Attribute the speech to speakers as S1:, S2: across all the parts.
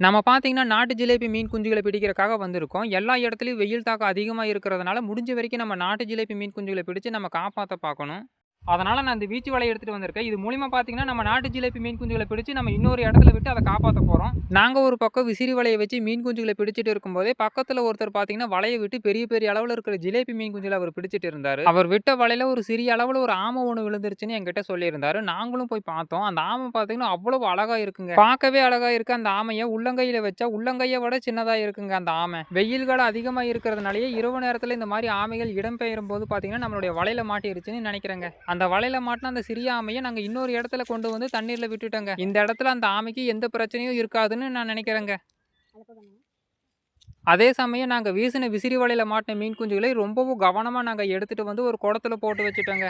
S1: நம்ம பார்த்தீங்கன்னா, நாட்டு ஜிலேபி மீன் குஞ்சுகளை பிடிக்கிறக்காக வந்திருக்கோம். எல்லா இடத்துலையும் வெயில் தாக்கம் அதிகமாக இருக்கிறதுனால, முடிஞ்ச வரைக்கும் நம்ம நாட்டு ஜிலேபி மீன் குஞ்சுகளை பிடிச்சு நம்ம காப்பாற்ற பார்க்கணும். அதனால நான் இந்த வீச்சு வலையை எடுத்துட்டு வந்திருக்கேன். இது மூலியமா பார்த்தீங்கன்னா, நம்ம நாட்டு ஜிலேபி மீன் குஞ்சுகளை பிடிச்சு நம்ம இன்னொரு இடத்துல விட்டு அதை காப்பாற்ற போறோம். நாங்க ஒரு பக்கம் விசிறி வலையை வச்சு மீன் குஞ்சுகளை பிடிச்சிட்டு இருக்கும்போதே, பக்கத்துல ஒருத்தர் பார்த்தீங்கன்னா, வலையை விட்டு பெரிய பெரிய அளவுல இருக்கிற ஜிலேபி மீன் குஞ்சுகளை அவர் பிடிச்சிட்டு இருந்தார் அவர் விட்ட வலையில ஒரு சிறிய அளவுல ஒரு ஆமை ஒன்று விழுந்துருச்சுன்னு என்கிட்ட சொல்லியிருந்தாரு. நாங்களும் போய் பார்த்தோம். அந்த ஆமை பார்த்தீங்கன்னா, அவ்வளவு அழகா இருக்குங்க. பார்க்கவே அழகா இருக்கு அந்த ஆமைய. உள்ளங்கையில வச்சா உள்ளங்கைய விட சின்னதா இருக்குங்க அந்த ஆமை. வெயில் காலம் அதிகமா இருக்கிறதுனாலயே, இரவு நேரத்துல இந்த மாதிரி ஆமைகள் இடம்பெயரும்போது பார்த்தீங்கன்னா, நம்மளுடைய வலையில மாட்டிருச்சுன்னு நினைக்கிறேங்க அந்த வலையில மாட்டின அந்த சிறிய ஆமையை நாங்கள் இன்னொரு இடத்துல கொண்டு வந்து தண்ணீரில் விட்டுட்டோங்க. இந்த இடத்துல அந்த ஆமைக்கு எந்த பிரச்சனையும் இருக்காதுன்னு நான் நினைக்கிறேங்க அதே சமயம் நாங்கள் வீசின விசிறி வலையில் மாட்டின மீன் குஞ்சுகளை ரொம்பவும் கவனமாக நாங்கள் எடுத்துகிட்டு வந்து ஒரு குடத்தில் போட்டு வச்சுட்டோங்க.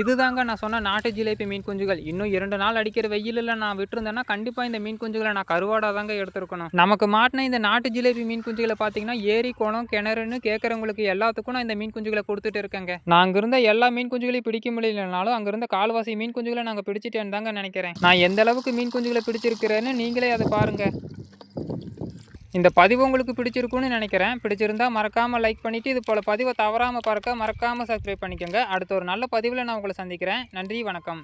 S1: இதுதாங்க நான் சொன்ன நாட்டு ஜிலேபி மீன் குஞ்சுகள். இன்னும் இரண்டு நாள் அடிக்கிற வெயில்ல நான் விட்டுருந்தேன்னா கண்டிப்பா இந்த மீன் குஞ்சுகளை நான் கருவாடாக தாங்க எடுத்திருக்கணும். நமக்கு மாட்டின இந்த நாட்டு ஜிலேபி மீன் குஞ்சுகளை பார்த்தீங்கன்னா, ஏரி, குளம், கிணறுன்னு கேட்கறவங்களுக்கு எல்லாத்துக்கும் நான் இந்த மீன் குஞ்சுகளை கொடுத்துட்டு இருக்கேங்க. நான் அங்க இருந்த எல்லா மீன் குஞ்சுகளையும் பிடிக்க முடியலனாலும், அங்கிருந்த கால்வாசி மீன் குஞ்சுகளை நாங்க பிடிச்சிட்டேன்னு தாங்க நினைக்கிறேன் நான் எந்த அளவுக்கு மீன் குஞ்சுகளை பிடிச்சிருக்கிறேன்னு நீங்களே அதை பாருங்க. இந்த பதிவு உங்களுக்கு பிடிச்சிருக்கும்னு நினைக்கிறேன் பிடிச்சிருந்தா மறக்காமல் லைக் பண்ணிவிட்டு இது போல பதிவை தவறாமல் பார்க்க மறக்காமல் சப்ஸ்கிரைப் பண்ணிக்கோங்க. அடுத்த ஒரு நல்ல பதிவில் நான் உங்களை சந்திக்கிறேன். நன்றி, வணக்கம்.